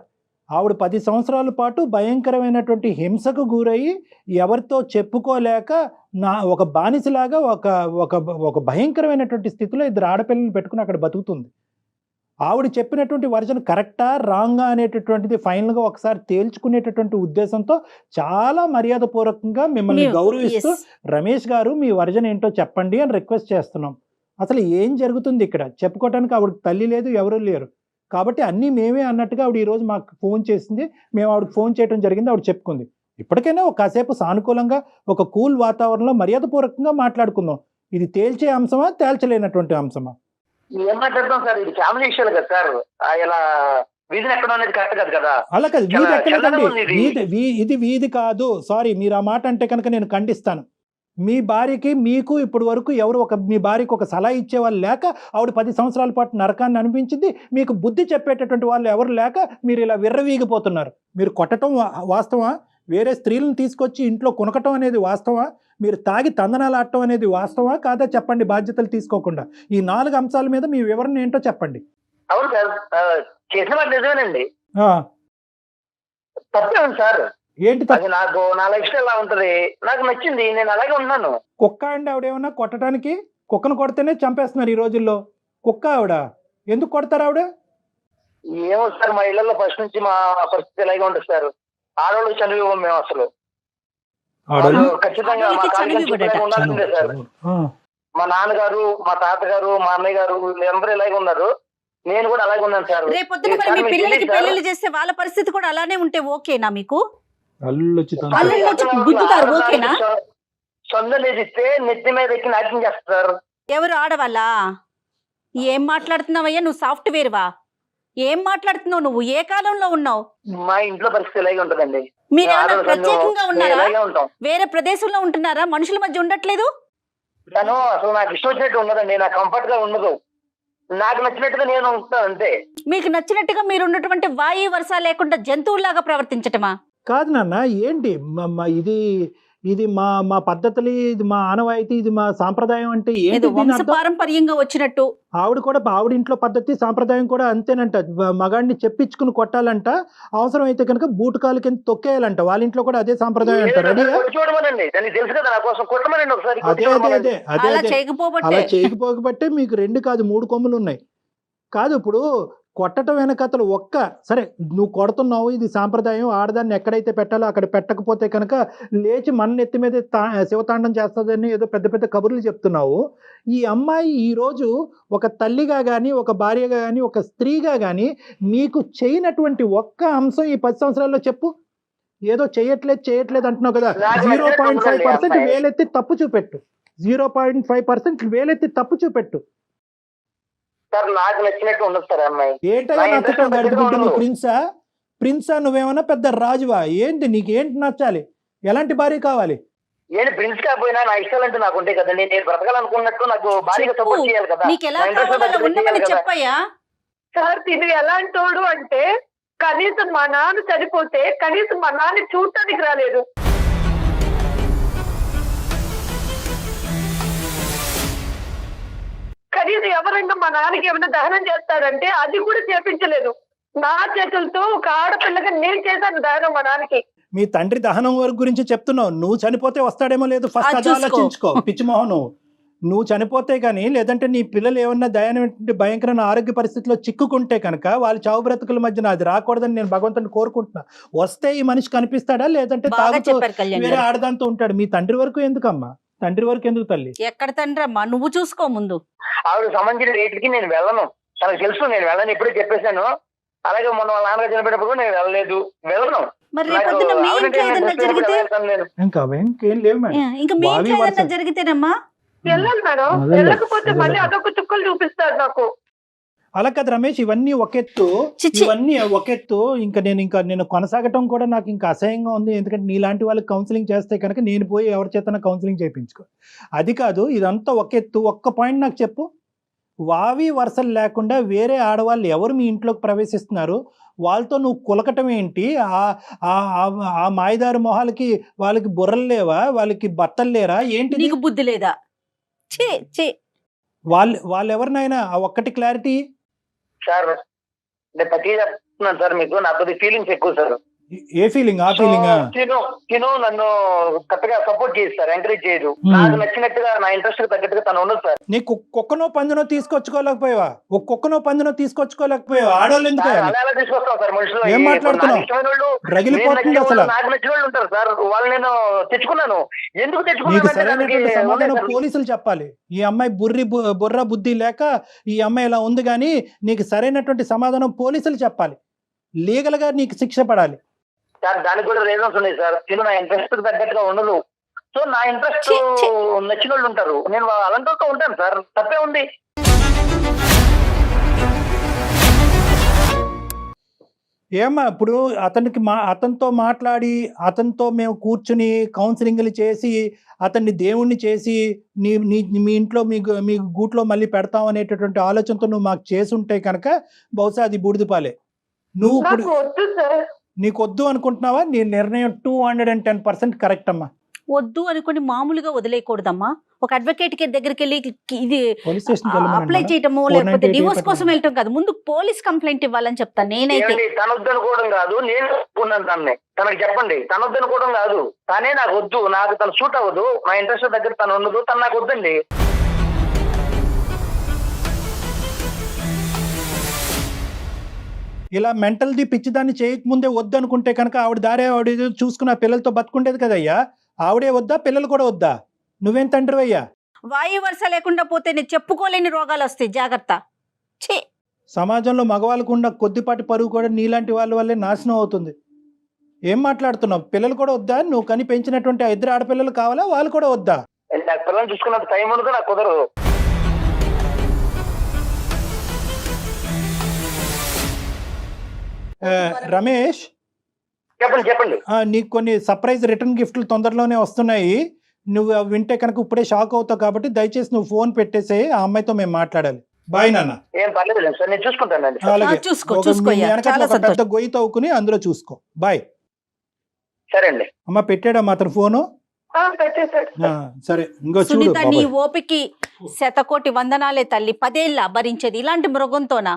Speaker 4: ఆవిడ పది సంవత్సరాల పాటు భయంకరమైనటువంటి హింసకు గురయ్యి ఎవరితో చెప్పుకోలేక నా ఒక బానిసలాగా ఒక ఒక ఒక భయంకరమైనటువంటి స్థితిలో ఇద్దరు ఆడపిల్లలు పెట్టుకుని అక్కడ బతుకుతుంది. ఆవిడ చెప్పినటువంటి వర్జన్ కరెక్టా రాంగా అనేటటువంటిది ఫైనల్గా ఒకసారి తేల్చుకునేటటువంటి ఉద్దేశంతో చాలా మర్యాదపూర్వకంగా మిమ్మల్ని గౌరవిస్తూ. రమేష్ గారు మీ వర్జన్ ఏంటో చెప్పండి అని రిక్వెస్ట్ చేస్తున్నాం. అసలు ఏం జరుగుతుంది ఇక్కడ? చెప్పుకోవడానికి ఆవిడకి తల్లి లేదు ఎవరు లేరు. కాబట్టి అన్నీ మేమే అన్నట్టుగా ఆవిడ ఈరోజు మాకు ఫోన్ చేసింది. మేము ఆవిడకి ఫోన్ చేయడం జరిగింది ఆవిడ చెప్పుకుంది. ఇప్పటికైనా ఒక కాసేపు సానుకూలంగా ఒక కూల్ వాతావరణంలో మర్యాదపూర్వకంగా మాట్లాడుకుందాం. ఇది తేల్చే అంశమా తేల్చలేనటువంటి అంశమా?
Speaker 3: ఏం మాట్లాడతాం సార్? ఇది ఫ్యామిలీ విషయాలు కదా సార్. ఆ, ఇలా వీధిని ఎక్కడ అనేది కరెక్ట్ కాదు కదా.
Speaker 4: అలా కాదు వీధి. వీధి ఇది. వీధి కాదు. సారీ మీరు ఆ మాట అంటే కనుక నేను ఖండిస్తాను. మీ భార్యకి మీకు ఇప్పుడు వరకు ఎవరు ఒక మీ భార్యకి ఒక సలహా ఇచ్చేవాళ్ళు లేక ఆవిడ పది సంవత్సరాల పాటు నరకాన్ని అనిపించింది. మీకు బుద్ధి చెప్పేటటువంటి వాళ్ళు ఎవరు లేక మీరు ఇలా విర్రవీగిపోతున్నారు. మీరు కొట్టడం వా- వాస్తవా వేరే స్త్రీలను తీసుకొచ్చి ఇంట్లో కొనకటం అనేది వాస్తవా మీరు తాగి తందనాలు ఆడటం అనేది వాస్తవా కాదా చెప్పండి బాధ్యతలు తీసుకోకుండా. ఈ నాలుగు అంశాల మీద మీ వివరణ ఏంటో చెప్పండి.
Speaker 3: అవును సార్ చేసిన నిజమేనండి.
Speaker 4: ఆ,
Speaker 3: తప్పే ఉంది సార్.
Speaker 4: ఏంటి?
Speaker 3: అది నాకు నా లైఫ్ స్టైల్ అలా ఉంటది. నాకు నచ్చింది నేను అలాగే ఉన్నాను.
Speaker 4: కుక్క అండి ఆవిడ ఏమన్నా కొట్టడానికి కుక్కను కొడితేనే చంపేస్తున్నారు ఈ రోజుల్లో. కుక్క ఆవిడ ఎందుకు కొడతారు ఆవిడ?
Speaker 3: ఏమో సార్ మా ఇళ్ళలో ఫస్ట్ నుంచి మా పరిస్థితి ఇలాగే ఉంటుంది సార్. ఆడవాళ్ళకి చనిపోయాం మేము అసలు. వాళ్ళు ఖచ్చితంగా మా
Speaker 5: ఆడవాళ్ళకి
Speaker 3: ఉండాల్సిందే సార్.
Speaker 4: ఆ,
Speaker 3: మా నాన్నగారు మా తాతగారు మా అన్నయ్య గారు వీళ్ళందరూ ఇలాగే ఉన్నారు. నేను కూడా అలాగే ఉన్నాను సార్.
Speaker 5: రేపొద్దున మరి మీ పిల్లలకి చేస్తే వాళ్ళ పరిస్థితి కూడా అలానే ఉంటే ఓకేనా మీకు? వచ్చి గుద్దుతారు, ఓకేనా?
Speaker 3: నెత్తి మీద ఎక్కి నాట్యం చేస్తారు.
Speaker 5: ఎవరు ఆడవాళ్ళా? ఏం మాట్లాడుతున్నావయ్యా? నువ్వు సాఫ్ట్వేర్ వా ఏం మాట్లాడుతున్నావు నువ్వు? ఏ కాలంలో ఉన్నావు?
Speaker 3: మా ఇంట్లో పరిస్థితి ఇలాగే ఉంటదండి.
Speaker 5: మీరు ఏమైనా ప్రత్యేకంగా ఉన్నారా?
Speaker 3: ఇలాగే ఉంటాం.
Speaker 5: వేరే ప్రదేశంలో ఉంటున్నారా? మనుషుల మధ్య ఉండట్లేదు?
Speaker 3: తను అసలు నాకు ఇష్టం వచ్చినట్టు ఉండదండి. నాకు కంఫర్ట్గా ఉండదు. నాకు నచ్చినట్టుగా నేను ఉంటాను అంతే.
Speaker 5: మీకు నచ్చినట్టుగా మీరు ఉన్నటువంటి వాయు వరుస లేకుండా జంతువులాగా ప్రవర్తించటమా?
Speaker 4: కాదు నాన్న ఏంటి? ఇది ఇది మా మా పద్ధతులు ఇది మా ఆనవాయితీ ఇది మా సాంప్రదాయం అంటే ఏంటి?
Speaker 5: పారంపర్యంగా వచ్చినట్టు.
Speaker 4: ఆవిడ కూడా ఆవిడ ఇంట్లో పద్ధతి సాంప్రదాయం కూడా అంతేనంట. మగాడిని చెప్పించుకుని కొట్టాలంట అవసరం అయితే కనుక బూటకాలు కింద తొక్కేయాలంట. వాళ్ళ ఇంట్లో కూడా అదే సాంప్రదాయం అంట రెడీగా
Speaker 3: కొట్టి చూడమనండి దానికి తెలుసు కదా నా కోసం. కొట్టమనండి ఒకసారి. కొట్టి
Speaker 4: అదే అదే. అదే అదే.
Speaker 5: అలా చేయకపోబట్టే
Speaker 4: మీకు రెండు కాదు మూడు కొమ్ములు ఉన్నాయి. కాదు ఇప్పుడు కొట్టడం వెనకతలు ఒక్క సరే నువ్వు కొడుతున్నావు ఇది సాంప్రదాయం ఆడదాన్ని ఎక్కడైతే పెట్టాలో అక్కడ పెట్టకపోతే కనుక లేచి మన నెత్తి మీద తా- శివతాండం చేస్తుందని ఏదో పెద్ద పెద్ద కబుర్లు చెప్తున్నావు. ఈ అమ్మాయి ఈరోజు ఒక తల్లిగా కానీ ఒక భార్యగా కానీ ఒక స్త్రీగా కానీ మీకు చేయనటువంటి ఒక్క అంశం ఈ పది సంవత్సరాల్లో చెప్పు. ఏదో చేయట్లేదు చేయట్లేదు అంటున్నావు కదా.
Speaker 3: నాకు
Speaker 4: జీరో పాయింట్ ఫైవ్ పర్సెంట్. వేలెత్తి తప్పు చూపెట్టు. జీరో పాయింట్ ఫైవ్ పర్సెంట్ వేలెత్తి తప్పు చూపెట్టు.
Speaker 3: సార్ నాకు నచ్చినట్టు ఉండదు సార్ అమ్మాయి.
Speaker 4: ఏంటయ్యా నచ్చటం
Speaker 3: ఇంట్రెస్ట్
Speaker 4: గడుపుకుంటే నువ్వు
Speaker 3: ఉండదు.
Speaker 4: ప్రిన్సా? ప్రిన్సా నువ్వేమన్నా పెద్ద రాజువా? ఏంటి నీకేంటి నచ్చాలి? ఎలాంటి భార్య కావాలి?
Speaker 3: నేను ప్రిన్స్ కాకపోయినా నా ఇష్టాలు అంటే నాకు ఉంటాయి కదండి. నేను బ్రతకాలనుకున్నట్టు నాకు భారీగా. సపోర్ట్ చేయాలి కదా.
Speaker 5: చెప్పయ్యా.
Speaker 2: సార్ తిను. ఎలాంటోడు అంటే కనీసం మా నాన్న చనిపోతే కనీసం మా నాన్న చూడటానికి రాలేదు. కనీసం ఎవరైనా మా నాన్నకి ఏమైనా దహనం చేస్తారంటే అది కూడా చేపించలేదు. నా చేతులతో ఒక ఆడపిల్లగా నేను చేశాను దహనం మా నాన్నకి.
Speaker 4: మీ తండ్రి దహనం వరకు గురించి చెప్తున్నావు. నువ్వు చనిపోతే వస్తాడేమో లేదు. ఫస్ట్
Speaker 5: అది.
Speaker 4: ఆలోచించుకో. పిచ్చిమోహన్ నువ్వు. చనిపోతే కానీ లేదంటే నీ పిల్లలు ఏమన్నా దయనటువంటి భయంకరమైన ఆరోగ్య పరిస్థితిలో చిక్కుకుంటే కనుక వాళ్ళ చావు బ్రతుకుల మధ్యన అది రాకూడదని నేను భగవంతుని కోరుకుంటున్నా. వస్తే ఈ మనిషి కనిపిస్తాడా? లేదంటే తాగుతూ వేరే. ఆడదాంతో ఉంటాడు. మీ తండ్రి వరకు ఎందుకమ్మా? తండ్రి వరకు ఎందుకు తల్లి?
Speaker 5: ఎక్కడ తండ్రి అమ్మా? నువ్వు చూసుకో ముందు.
Speaker 3: ఆవిడ సంబంధించిన రేట్లకి నేను వెళ్ళను. తనకు తెలుసు నేను వెళ్ళను. ఇప్పుడే చెప్పేశాను. అలాగే మొన్న వాళ్ళ నాన్నగారు చనిపోయినప్పుడు కూడా నేను వెళ్ళలేదు. వెళ్ళను.
Speaker 5: మరి
Speaker 3: నాకు
Speaker 5: రేపొద్దున మీ ఇంట్లో
Speaker 3: ఇష్టపడి
Speaker 5: జరిగితే?
Speaker 4: ఇంకా ఇంకేం లేవు మేడం.
Speaker 5: ఆ, ఇంకా మీ ఇంట్లో ఏదన్నా
Speaker 4: వరుస.
Speaker 5: జరిగితేనమ్మా?
Speaker 2: వెళ్ళాలి మేడం. వెళ్ళకపోతే మళ్ళీ. అదొక చుక్కలు చూపిస్తారు నాకు.
Speaker 4: అలా కాదు రమేష్ ఇవన్నీ ఒకెత్తు. ఇవన్నీ ఒకెత్తు. ఇంకా నేను ఇంకా నేను కొనసాగటం కూడా నాకు ఇంకా అసహ్యంగా ఉంది. ఎందుకంటే నీలాంటి వాళ్ళకి కౌన్సిలింగ్ చేస్తే కనుక నేను పోయి ఎవరి చేతన కౌన్సిలింగ్ చేయించుకో. అది కాదు ఇదంతా ఒకెత్తు. ఒక్క పాయింట్ నాకు చెప్పు. వావి వరుసలు లేకుండా వేరే ఆడవాళ్ళు ఎవరు మీ ఇంట్లోకి ప్రవేశిస్తున్నారు? వాళ్ళతో నువ్వు కులకటం ఏంటి? ఆ- మాయదారు మొహాలకి వాళ్ళకి బుర్రలు లేవా? వాళ్ళకి బట్టలు లేరా? ఏంటి
Speaker 5: నీకు బుద్ధి లేదా? ఛీ ఛీ.
Speaker 4: వాళ్ళు వాళ్ళు ఎవరినైనా ఆ ఒక్కటి క్లారిటీ
Speaker 3: సార్ నేను ప్రతి చెప్తున్నాను సార్ మీకు నాకు కొద్ది ఫీలింగ్స్ ఎక్కువ సార్
Speaker 4: ఏ ఫీలింగ్ ఆ ఫీలింగ్
Speaker 3: తిను తిను నన్ను కరెక్ట్గా సపోర్ట్ సార్ ఎంకరేజ్ చేయదు.
Speaker 4: Hmm.
Speaker 3: నాకు నచ్చినట్టుగా నా ఇంట్రెస్ట్ తగ్గట్టుగా తను ఉండదు సార్.
Speaker 4: నీ కు- కుక్కనో పందునో తీసుకొచ్చుకోలేకపోయావా? ఒక కుక్కనో పందునో తీసుకొచ్చుకోలేకపోయావా? ఆడవాళ్ళు ఎందుకు
Speaker 3: అలా ఎలా తీసుకొస్తాం సార్ మనుషులు.
Speaker 4: ఏం మాట్లాడుతున్నావు?
Speaker 3: నాకు ఇష్టమైన వాళ్ళు నేను
Speaker 4: రగిలిపోతుంది అసలు.
Speaker 3: నాకు నచ్చిన వాళ్ళు ఉంటారు సార్. వాళ్ళు నేను తెచ్చుకున్నాను. ఎందుకు
Speaker 4: నీకు
Speaker 3: తెచ్చుకున్నాను
Speaker 4: సమాధానం. పోలీసులు చెప్పాలి. ఈ అమ్మాయి బుర్రి బుర్ర బుద్ధి లేక ఈ అమ్మాయి ఇలా ఉంది కానీ నీకు సరైనటువంటి సమాధానం పోలీసులు చెప్పాలి. లీగల్గా నీకు శిక్ష పడాలి.
Speaker 3: సార్ దానికి కూడా రీజన్స్ ఉన్నాయి సార్. తిను నా ఇంట్రెస్ట్ తగ్గట్టుగా ఉండదు. సో నా ఇంట్రెస్ట్. నచ్చిన వాళ్ళు ఉంటారు. నేను అలాంటి వాళ్ళతో ఉంటాను సార్. తప్పే ఉంది.
Speaker 4: ఏమ్మా ఇప్పుడు అతనికి మా అతనితో మాట్లాడి అతనితో మేము కూర్చుని కౌన్సిలింగ్లు చేసి అతన్ని దేవుణ్ణి చేసి నీ నీ మీ ఇంట్లో మీ గు- మీ గూట్లో మళ్ళీ పెడతాం అనేటటువంటి ఆలోచనతో నువ్వు మాకు చేసుంటే కనుక బహుశా అది బూడిదపాలే నువ్వు ఇప్పుడు
Speaker 2: నాకు వద్దు
Speaker 4: అనుకుంటున్నావా? నీ నిర్ణయం two hundred and ten percent correct అమ్మా.
Speaker 5: వద్దు అనుకుని మామూలుగా వదిలేయకూడదమ్మా. ఒక అడ్వకేట్కి దగ్గరికి వెళ్ళి ఇది
Speaker 4: పోలీస్ స్టేషన్
Speaker 5: అప్లై చేయటము లేకపోతే డివోర్స్. కోసం వెళ్ళటం కాదు. ముందు పోలీస్ కంప్లైంట్ ఇవ్వాలని చెప్తాను నేనైతే.
Speaker 3: ఏమండి తన వద్దనుకోవడం కాదు నేను ఒప్పుకున్నాను తనని. తనకి చెప్పండి తన వద్దనుకోవడం కాదు. తనే నాకు వద్దు నాకు తను సూట్ అవ్వదు నా ఇంట్రెస్ట్ దగ్గర తను ఉండదు తను నాకు వద్దండి.
Speaker 4: ఇలా మెంటల్ది పిచ్చిదాన్ని చేయకముందే వద్దు అనుకుంటే కనుక ఆవిడ దారే ఆవిడ చూసుకున్న పిల్లలతో బతుకుండేది కదయ్యా? ఆవిడే వద్దా? పిల్లలు కూడా వద్దా? నువ్వేం తండ్రి అయ్యా
Speaker 5: వాయు వరుస లేకుండా పోతే నేను చెప్పుకోలేని రోగాలు వస్తాయి. జాగ్రత్త. ఛీ!
Speaker 4: సమాజంలో మగవాళ్ళకు ఉన్న కొద్దిపాటి పరువు కూడా నీలాంటి వాళ్ళ వల్లే నాశనం అవుతుంది. ఏం మాట్లాడుతున్నావు? పిల్లలు కూడా వద్దా? నువ్వు కని పెంచినటువంటి ఆ ఇద్దరు ఆడపిల్లలు కావాలా? వాళ్ళు కూడా వద్దా?
Speaker 3: నాకు పిల్లల్ని చూసుకున్నంత టైం ఉండదు నాకు కుదరదు.
Speaker 4: రమేష్?
Speaker 3: చెప్పండి చెప్పండి.
Speaker 4: ఆ, నీకు కొన్ని సర్ప్రైజ్ రిటర్న్ గిఫ్ట్లు తొందరలోనే వస్తున్నాయి. నువ్వు వింటే కనుక ఇప్పుడే షాక్ అవుతావు కాబట్టి దయచేసి నువ్వు ఫోన్ పెట్టేసే ఆ అమ్మాయితో మేము మాట్లాడాలి. బాయ్ నాన్న.
Speaker 3: ఏం పర్లేదు సార్ నేను చూసుకుంటానండి సార్.
Speaker 4: అలాగే.
Speaker 5: చూసుకో, చూసుకో చాలా
Speaker 4: పెద్ద. గొయ్యి తవ్వుకుని అందులో చూసుకో. బాయ్
Speaker 3: సరే అండి.
Speaker 4: అమ్మ పెట్టాడమ్మా అతను ఫోను
Speaker 2: ఆ, పెట్టేశాడు
Speaker 4: ఆ, సరే ఇంకో చూడు
Speaker 5: సునీత నీ. ఓపికి శతకోటి వందనాలే తల్లి. పదేళ్ళ భరించేది ఇలాంటి మృగంతోనా?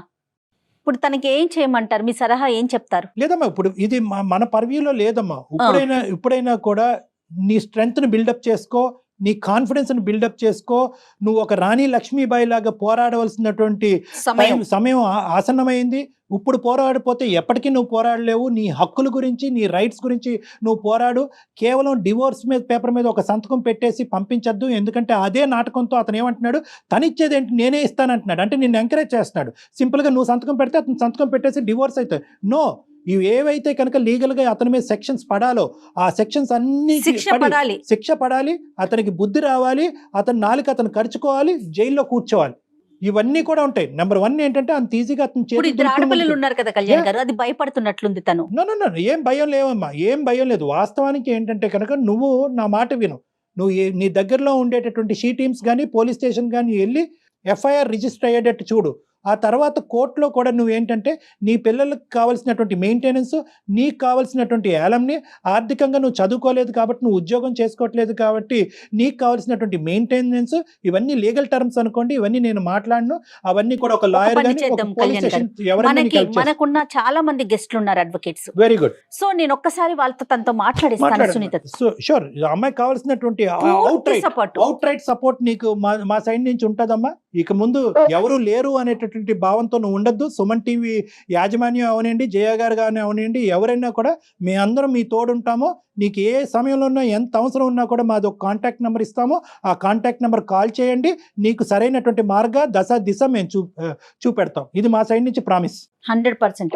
Speaker 5: ఇప్పుడు తనకి ఏం చేయమంటారు? మీ సలహా ఏం చెప్తారు?
Speaker 4: లేదమ్మా ఇప్పుడు ఇది మన పర్వ్యూలో లేదమ్మా. ఇప్పుడైనా ఇప్పుడైనా కూడా నీ స్ట్రెంగ్త్ని బిల్డప్ చేసుకో నీ కాన్ఫిడెన్స్ని బిల్డప్ చేసుకో. నువ్వు ఒక రాణి లక్ష్మీబాయి లాగా పోరాడవలసినటువంటి
Speaker 5: సమయం.
Speaker 4: సమయం ఆసన్నమైంది. ఇప్పుడు పోరాడిపోతే ఎప్పటికీ నువ్వు పోరాడలేవు. నీ హక్కుల గురించి నీ రైట్స్ గురించి నువ్వు పోరాడు. కేవలం డివోర్స్ మీద పేపర్ మీద ఒక సంతకం పెట్టేసి పంపించద్దు. ఎందుకంటే అదే నాటకంతో అతను ఏమంటున్నాడు? తను ఇచ్చేది ఏంటి? నేనే ఇస్తానంటున్నాడు. అంటే నిన్ను ఎంకరేజ్ చేస్తున్నాడు సింపుల్గా నువ్వు సంతకం పెడితే అతను సంతకం పెట్టేసి డివోర్స్ అవుతాయి నో ఇవి ఏవైతే కనుక లీగల్గా అతని మీద సెక్షన్స్ పడాలో ఆ సెక్షన్స్ అన్ని
Speaker 5: శిక్ష పడాలి.
Speaker 4: శిక్ష పడాలి అతనికి బుద్ధి రావాలి అతని నాలుక అతను ఖర్చుకోవాలి జైల్లో కూర్చోవాలి. ఇవన్నీ కూడా ఉంటాయి. నెంబర్ వన్ ఏంటంటే అంత ఈజీగా అతను
Speaker 5: ఆడపిల్లలు ఉన్నారు కదా కళ్యాణ్ గారు అది భయపడుతున్నట్లుంది తను.
Speaker 4: ఏం భయం లేవమ్మా ఏం భయం లేదు. వాస్తవానికి ఏంటంటే కనుక నువ్వు నా మాట విను. నువ్వు నీ దగ్గరలో ఉండేటటువంటి షీ టీమ్స్ కానీ పోలీస్ స్టేషన్ కానీ వెళ్ళి ఎఫ్ఐఆర్ రిజిస్టర్ అయ్యేటట్టు చూడు. ఆ తర్వాత కోర్టులో కూడా నువ్వు ఏంటంటే నీ పిల్లలకు కావాల్సినటువంటి మెయింటెనెన్స్ నీకు కావాల్సినటువంటి ఏలంని ఆర్థికంగా నువ్వు చదువుకోలేదు కాబట్టి నువ్వు ఉద్యోగం చేసుకోవట్లేదు కాబట్టి నీకు కావాల్సినటువంటి మెయింటెనెన్స్ ఇవన్నీ లీగల్ టర్మ్స్ అనుకోండి ఇవన్నీ నేను మాట్లాడను. అవన్నీ కూడా ఒక లాయర్
Speaker 5: మనకి మనకున్న చాలా మంది గెస్ట్లు ఉన్నారు అడ్వకేట్స్
Speaker 4: వెరీ గుడ్
Speaker 5: సో నేను ఒక్కసారి వాళ్ళతో తనతో మాట్లాడిస్తాను సునీత.
Speaker 4: షూర్ అమ్మాయి కావాల్సినటువంటి outright
Speaker 5: support
Speaker 4: outright support నీకు మా మా సైడ్ నుంచి ఉంటదమ్మా? ఇక ముందు ఎవరు లేరు అనేటువంటి భావంతో నువ్వు ఉండొద్దు. సుమన్ టీవీ యాజమాన్యం అవనండి జయ గారు కానీ అవనండి ఎవరైనా కూడా మీ అందరం మీ తోడుంటామో. నీకు ఏ సమయంలో ఉన్నా ఎంత అవసరం ఉన్నా కూడా మాది ఒక కాంటాక్ట్ నెంబర్ ఇస్తాము. ఆ కాంటాక్ట్ నెంబర్ కాల్ చేయండి. నీకు సరైనటువంటి మార్గ దశ దిశ మేము చూ చూపెడతాం. ఇది మా సైడ్ నుంచి ప్రామిస్.
Speaker 5: Hundred percent.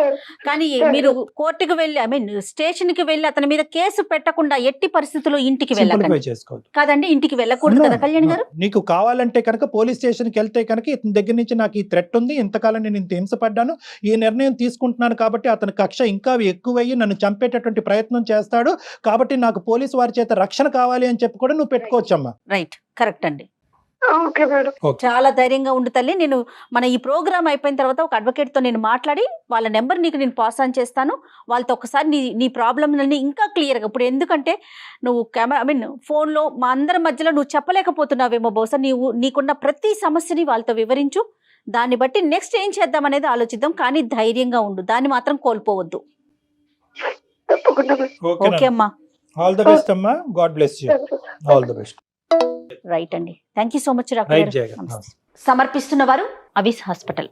Speaker 5: కానీ మీరు కోర్టుకు వెళ్ళి ఐ మీన్ స్టేషన్కి వెళ్ళి అతని మీద కేసు పెట్టకుండా ఎట్టి పరిస్థితుల్లో ఇంటికి వెళ్ళకండి.
Speaker 4: చేసుకోవద్దు.
Speaker 5: కాదండి ఇంటికి వెళ్ళకూడదు కదా కళ్యాణ్ గారు?
Speaker 4: నీకు కావాలంటే కనుక పోలీస్ స్టేషన్కి వెళ్తే కనుక ఇతని దగ్గర నుంచి నాకు ఈ థ్రెట్ ఉంది ఇంతకాలం నేను ఇంత హింసపడ్డాను ఈ నిర్ణయం తీసుకుంటున్నాను కాబట్టి అతని కక్ష ఇంకా ఎక్కువయ్యి నన్ను చంపేటటువంటి ప్రయత్నం చేస్తాడు కాబట్టి నాకు పోలీసు వారి చేత రక్షణ కావాలి అని చెప్పి కూడా నువ్వు పెట్టుకోవచ్చమ్మా.
Speaker 5: రైట్ కరెక్ట్ అండి.
Speaker 2: Okay madam.
Speaker 5: చాలా ధైర్యంగా ఉండు తల్లి. నేను మన ఈ ప్రోగ్రామ్ అయిపోయిన తర్వాత ఒక అడ్వకేట్తో నేను మాట్లాడి వాళ్ళ నెంబర్ నీకు నేను పాస్ ఆన్ చేస్తాను. వాళ్ళతో ఒకసారి నీ నీ ప్రాబ్లమ్ని ఇంకా క్లియర్గా ఇప్పుడు ఎందుకంటే నువ్వు కెమెరా ఐ మీన్ ఫోన్లో మా అందరి మధ్యలో నువ్వు చెప్పలేకపోతున్నావేమో బహుశా నీవు నీకున్న ప్రతి సమస్యని వాళ్ళతో వివరించు. దాన్ని బట్టి నెక్స్ట్ ఏం చేద్దాం అనేది ఆలోచిద్దాం కానీ ధైర్యంగా ఉండు. దాన్ని మాత్రం కోల్పోవద్దు. ఓకే అమ్మా.
Speaker 4: ఆల్ ద బెస్ట్ అమ్మా. God bless you all the best
Speaker 5: right అండి. థ్యాంక్ యూ సో మచ్ సమర్పిస్తున్న వారు అవిస్ హాస్పిటల్.